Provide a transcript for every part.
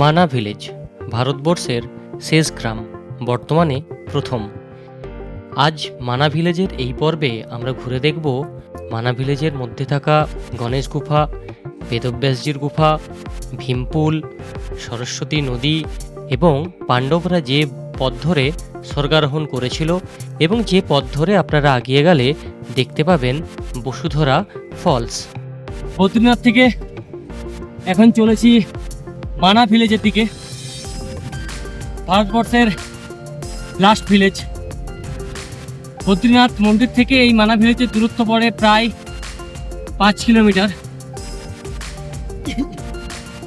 মানা ভিলেজ, ভারতবর্ষের শেষ গ্রাম, বর্তমানে প্রথম। আজ মানা ভিলেজের এই পর্বে আমরা ঘুরে দেখব মানা ভিলেজের মধ্যে থাকা গণেশ গুফা, বেদব্যাসজির গুফা, ভীমপুল, সরস্বতী নদী এবং পাণ্ডবরা যে পথ ধরে স্বর্গারোহণ করেছিল এবং যে পথ ধরে আপনারা আগিয়ে গেলে দেখতে পাবেন বসুধরা ফলস। বদ্রীনাথ থেকে এখন চলেছি মানা ভিলেজের দিকে। ভারতবর্ষের লাস্ট ভিলেজ বদ্রীনাথ মন্দির থেকে এই মানা ভিলেজের দূরত্ব পড়ে প্রায় পাঁচ কিলোমিটার।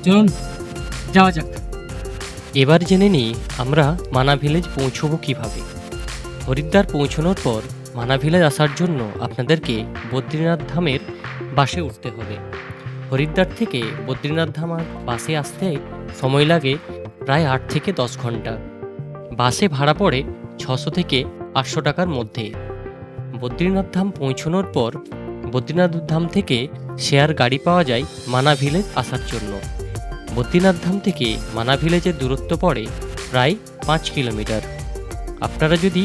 চলুন, যাওয়া যাক। এবার জেনে নিই আমরা মানা ভিলেজ পৌঁছবো কীভাবে। হরিদ্বার পৌঁছানোর পর মানা ভিলেজ আসার জন্য আপনাদেরকে বদ্রীনাথ ধামের বাসে উঠতে হবে। হরিদ্বার থেকে বদ্রীনাথ ধামার বাসে আসতে সময় লাগে প্রায় আট থেকে দশ ঘণ্টা। বাসে ভাড়া পড়ে ছশো থেকে আটশো টাকার মধ্যে। বদ্রীনাথ ধাম পৌঁছানোর পর বদ্রীনাথ ধাম থেকে শেয়ার গাড়ি পাওয়া যায় মানা ভিলেজ আসার জন্য। বদ্রীনাথ ধাম থেকে মানা ভিলেজের দূরত্ব পড়ে প্রায় পাঁচ কিলোমিটার। আপনারা যদি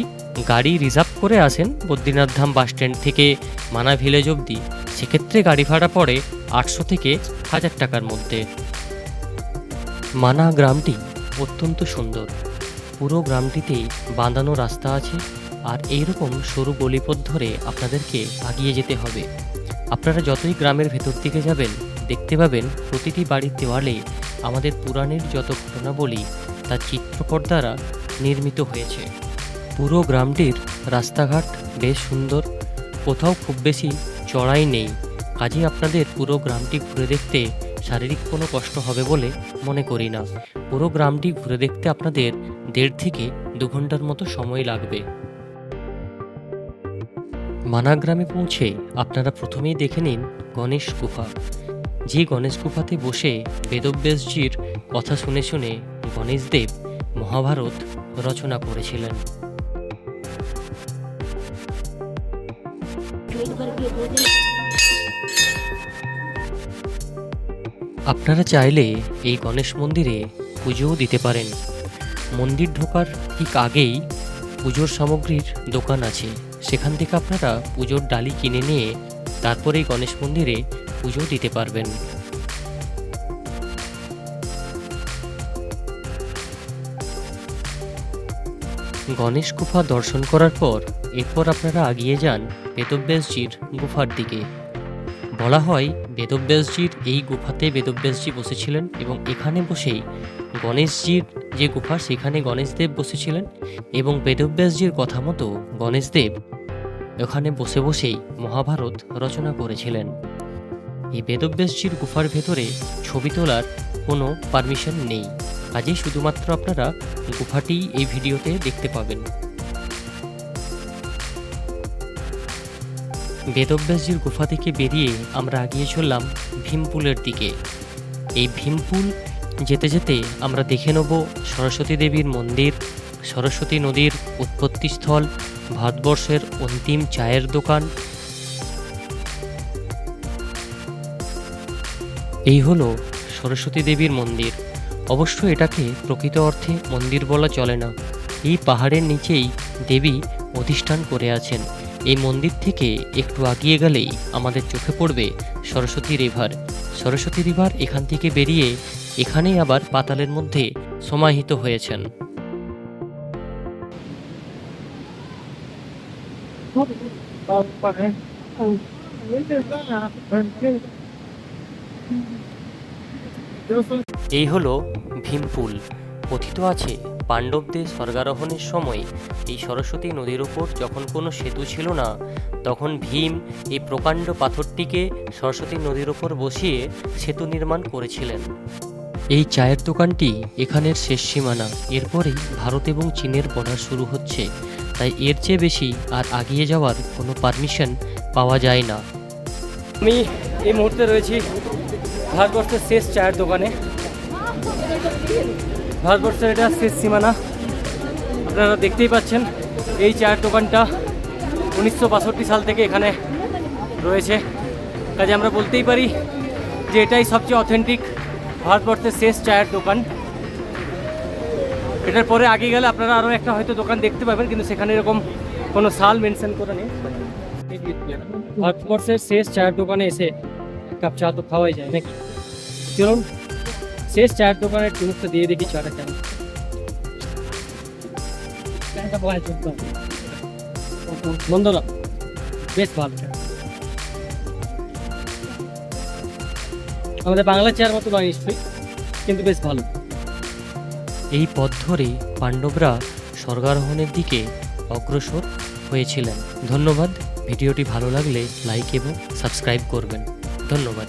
গাড়ি রিজার্ভ করে আসেন বদ্রীনাথ ধাম বাস স্ট্যান্ড থেকে মানা ভিলেজ অবধি সেক্ষেত্রে গাড়ি ভাড়া পড়ে আটশো থেকে হাজার টাকার মধ্যে। মানা গ্রামটি অত্যন্ত সুন্দর। পুরো গ্রামটিতেই বাঁধানো রাস্তা আছে আর এইরকম সরু গলিপথ ধরে আপনাদেরকে আগিয়ে যেতে হবে। আপনারা যতই গ্রামের ভেতর দিকে যাবেন, দেখতে পাবেন প্রতিটি বাড়ির দেওয়ালে আমাদের পুরাণের যত ঘটনাবলী, তার চিত্রপট দ্বারা নির্মিত হয়েছে। পুরো গ্রামটির রাস্তাঘাট বেশ সুন্দর, কোথাও খুব বেশি চড়াই নেই। কাজে আপনাদের পুরো গ্রামটি ঘুরে দেখতে শারীরিক কোনো কষ্ট হবে বলে মনে করি না। পুরো গ্রামটি ঘুরে দেখতে আপনাদের দেড় থেকে দু ঘণ্টার মতো সময় লাগবে। মানা গ্রামে পৌঁছে আপনারা প্রথমেই দেখে নিন গণেশ গুফা যে গণেশ গুফাতে বসে বেদব্যাসজির কথা শুনে শুনে গণেশদেব মহাভারত রচনা করেছিলেন। আপনারা চাইলে এই গণেশ মন্দিরে পুজোও দিতে পারেন। মন্দির ঢোকার ঠিক আগেই পুজোর সামগ্রীর দোকান আছে। সেখান থেকে আপনারা পুজোর ডালি কিনে নিয়ে তারপরেই গণেশ মন্দিরে পুজো দিতে পারবেন। গণেশ গুফা দর্শন করার পর এরপর আপনারা আগিয়ে যান বেদব্যাসজির গুফার দিকে। বলা হয়, বেদব্যাসজির এই গুফাতে বেদব্যাসজি বসেছিলেন এবং এখানে বসেই গণেশজির যে গুফা, সেখানে গণেশদেব বসেছিলেন এবং বেদব্যাসজির কথা মতো গণেশদেব ওখানে বসে বসেই মহাভারত রচনা করেছিলেন। এই বেদব্যাসজির গুফার ভেতরে ছবি তোলার কোনো পারমিশন নেই। কাজেই শুধুমাত্র আপনারা গুফাটি এই ভিডিওতে দেখতে পাবেন। বেদব্যাসজির গুফা থেকে বেরিয়ে আমরা আগিয়ে চললাম ভীমপুলের দিকে। এই ভীমপুল যেতে যেতে আমরা দেখে নেব সরস্বতী দেবীর মন্দির, সরস্বতী নদীর উৎপত্তিস্থল, ভারতবর্ষের অন্তিম চায়ের দোকান। এই হলো সরস্বতী দেবীর মন্দির। অবশ্য এটাকে প্রকৃত অর্থে মন্দির বলা চলে না। এই পাহাড়ের নিচেই দেবী অধিষ্ঠান করে আছেন। এই মন্দির থেকে একটু আগিয়ে গেলেই আমাদের চোখে পড়বে সরস্বতী রিভার। সরস্বতী রিভার এখান থেকে বেরিয়ে এখানেই আবার পাতালের মধ্যে সমাহিত হয়েছেন। এই হলো ভীমপুল, কথিত আছে পাণ্ডবদের স্বর্গারোহণের সময় এই সরস্বতী নদীর ওপর যখন কোনো সেতু ছিল না, তখন ভীম এই প্রকাণ্ড পাথরটিকে সরস্বতী নদীর ওপর বসিয়ে সেতু নির্মাণ করেছিলেন। এই চায়ের দোকানটি এখানের শেষ সীমানা। এরপরেই ভারত এবং চীনের বর্ডার শুরু হচ্ছে। তাই এর চেয়ে বেশি আর আগিয়ে যাওয়ার কোনো পারমিশন পাওয়া যায় না। আমি এই মুহূর্তে রয়েছি ভারতবর্ষের শেষ চায়ের দোকানে। ভারতবর্ষের এটা শেষ সীমানা। আপনারা দেখতেই পাচ্ছেন, এই চায়ের দোকানটা উনিশশো বাষট্টি সাল থেকে এখানে রয়েছে। কাজে আমরা বলতেই পারি যে এটাই সবচেয়ে অথেন্টিক ভারতবর্ষের শেষ চায়ের দোকান। এটার পরে আগে গেলে আপনারা আরও একটা হয়তো দোকান দেখতে পাবেন, কিন্তু সেখানে এরকম কোনো সাল মেনশন করে নেই। ভারতবর্ষের শেষ চায়ের দোকানে এসে কাপ চা তো খাওয়াই যায়, নাকি? চলুন শেষ চায়ের দোকানের টুমুকটা দিয়ে দেখি চাটা কেমন। না বেশ ভালো আমাদের বাংলা চেয়ার মতো নয় নিশ্চয়ই, কিন্তু বেশ ভালো। এই পথ ধরেই পাণ্ডবরা স্বর্গারোহণের দিকে অগ্রসর হয়েছিলেন। ধন্যবাদ। ভিডিওটি ভালো লাগলে লাইক এবং সাবস্ক্রাইব করবেন। ধন্যবাদ।